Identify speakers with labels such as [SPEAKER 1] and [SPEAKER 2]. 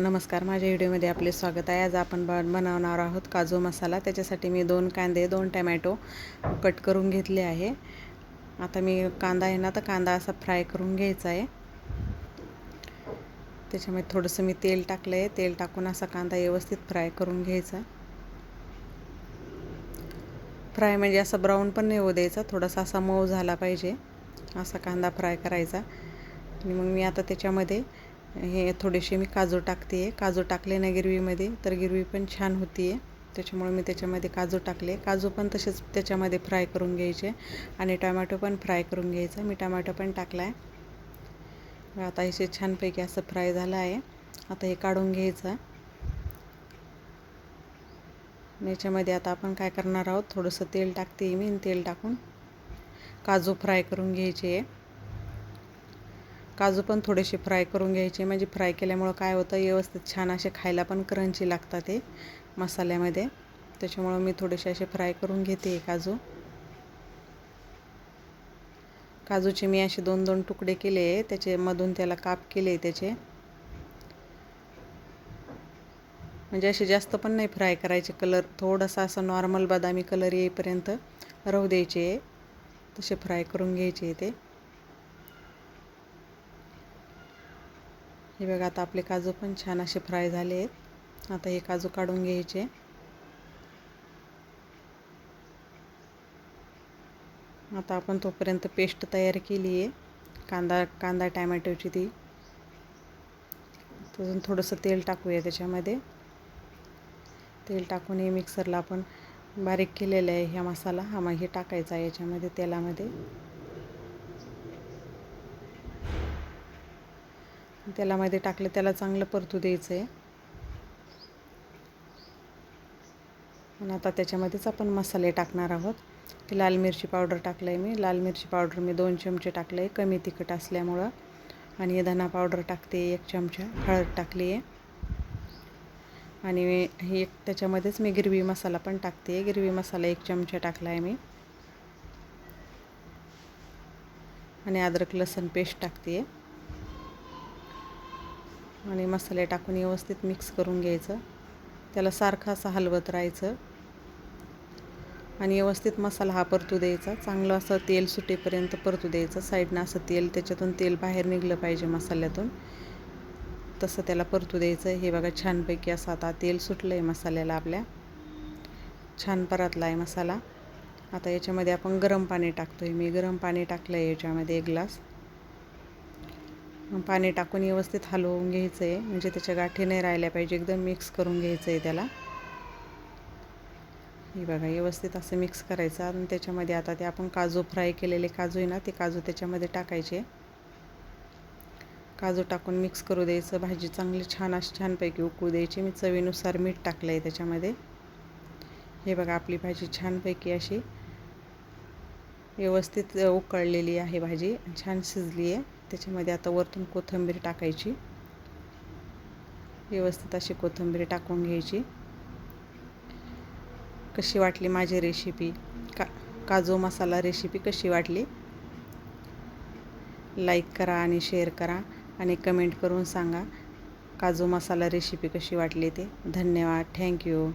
[SPEAKER 1] नमस्कार माझ्या व्हिडिओमध्ये आपले स्वागत आहे. आज आपण बन बनवणार आहोत काजू मसाला. त्याच्यासाठी मी दोन कांदे दोन टमॅटो कट करून घेतले आहे. आता मी कांदा आहे ना तर कांदा असा फ्राय करून घ्यायचा आहे. त्याच्यामध्ये थोडंसं मी तेल टाकलं आहे. तेल टाकून असा कांदा व्यवस्थित फ्राय करून घ्यायचा. फ्राय म्हणजे असा ब्राऊन पण नाही होऊ द्यायचा. थोडासा असा मऊ झाला पाहिजे. असा कांदा फ्राय करायचा. आणि मग मी आता त्याच्यामध्ये हे थोडेसे मी काजू टाकते आहे काजू टाकले ना गिरवीमध्ये तर गिरवी पण छान होती आहे त्याच्यामुळे मी त्याच्यामध्ये काजू टाकले. काजू पण तसेच त्याच्यामध्ये फ्राय करून घ्यायचे आणि टमॅटो पण फ्राय करून घ्यायचा. मी टमॅटो पण टाकला आहे आता हे छानपैकी असं फ्राय झालं आहे. आता हे काढून घ्यायचं. याच्यामध्ये आता आपण काय करणार आहोत? थोडंसं तेल टाकते मी तेल टाकून काजू फ्राय करून घ्यायचे. आहे काजू पण थोडेसे फ्राय करून घ्यायचे. म्हणजे फ्राय केल्यामुळं काय होतं व्यवस्थित छान असे खायला पण क्रंची लागतात ते मसाल्यामध्ये. त्याच्यामुळं मी थोडेसे असे फ्राय करून घेते काजू. काजूचे मी असे दोन दोन तुकडे केले. त्याचे मधून त्याला काप केले त्याचे. म्हणजे असे जास्त पण नाही फ्राय करायचे. कलर थोडासा असं नॉर्मल बदामी कलर येईपर्यंत राहू द्यायचे. तसे फ्राय करून घ्यायचे ते. हे बघा आता आपले काजू पण छान असे फ्राय झाले आहेत. आता हे काजू काढून घ्यायचे. आता आपण तोपर्यंत पेस्ट तयार केली आहे. कांदा कांदा टॅमॅटोची ती. अजून थोडंसं तेल टाकूया त्याच्यामध्ये. तेल टाकून हे मिक्सरला आपण बारीक केलेलं आहे ह्या मसाला. हा मग हे टाकायचा आहे याच्यामध्ये तेलामध्ये. तेलामध्ये टाकलं त्याला चांगलं परतू द्यायचं आहे आणि आता त्याच्यामध्येच आपण मसाले टाकणार आहोत. लाल मिरची पावडर टाकलं आहे मी. लाल मिरची पावडर मी दोन चमचे टाकलं आहे कमी तिखट असल्यामुळं. आणि धना पावडर टाकते एक चमचा हळद टाकली आहे आणि हे एक त्याच्यामध्येच मी गिरवी मसाला पण टाकते. गिरवी मसाला एक चमचा टाकला आहे मी. आणि अद्रक लसूण पेस्ट टाकते आहे आणि मसाले टाकून व्यवस्थित मिक्स करून घ्यायचं. त्याला सारखं असं हलवत राहायचं. आणि व्यवस्थित मसाला हा परतू द्यायचा. चांगलं असं तेल सुटेपर्यंत परतू द्यायचं. साईडनं असं तेल त्याच्यातून तेल बाहेर निघलं पाहिजे मसाल्यातून. तसं त्याला परतू द्यायचं. हे बघा छानपैकी असं आता तेल सुटलं आहे मसाल्याला आपल्या. छान परतला आहे मसाला. आता याच्यामध्ये आपण गरम पाणी टाकतो आहे मी गरम पाणी टाकलं आहे याच्यामध्ये एक ग्लास. पाणी टाकून व्यवस्थित हलवून घ्यायचं आहे. म्हणजे त्याच्या गाठी नाही राहिल्या पाहिजे. एकदम मिक्स करून घ्यायचं आहे त्याला. हे बघा व्यवस्थित असं मिक्स करायचं. आणि त्याच्यामध्ये आता ते आपण काजू फ्राय केलेले काजू आहे ना ते काजू त्याच्यामध्ये टाकायचे. काजू टाकून मिक्स करू द्यायचं. भाजी चांगली छान अशी छानपैकी उकळू द्यायची. मी चवीनुसार मीठ टाकलं आहे त्याच्यामध्ये. हे बघा आपली भाजी छानपैकी अशी व्यवस्थित उकळलेली आहे भाजी. छान शिजली आहे. त्याच्यामध्ये आता वरतून कोथिंबीर टाकायची. व्यवस्थित अशी कोथिंबीर टाकून घ्यायची. कशी वाटली माझी रेसिपी का काजू मसाला रेसिपी कशी वाटली? लाईक करा आणि शेअर करा आणि कमेंट करून सांगा काजू मसाला रेसिपी कशी वाटली ते. धन्यवाद. थँक्यू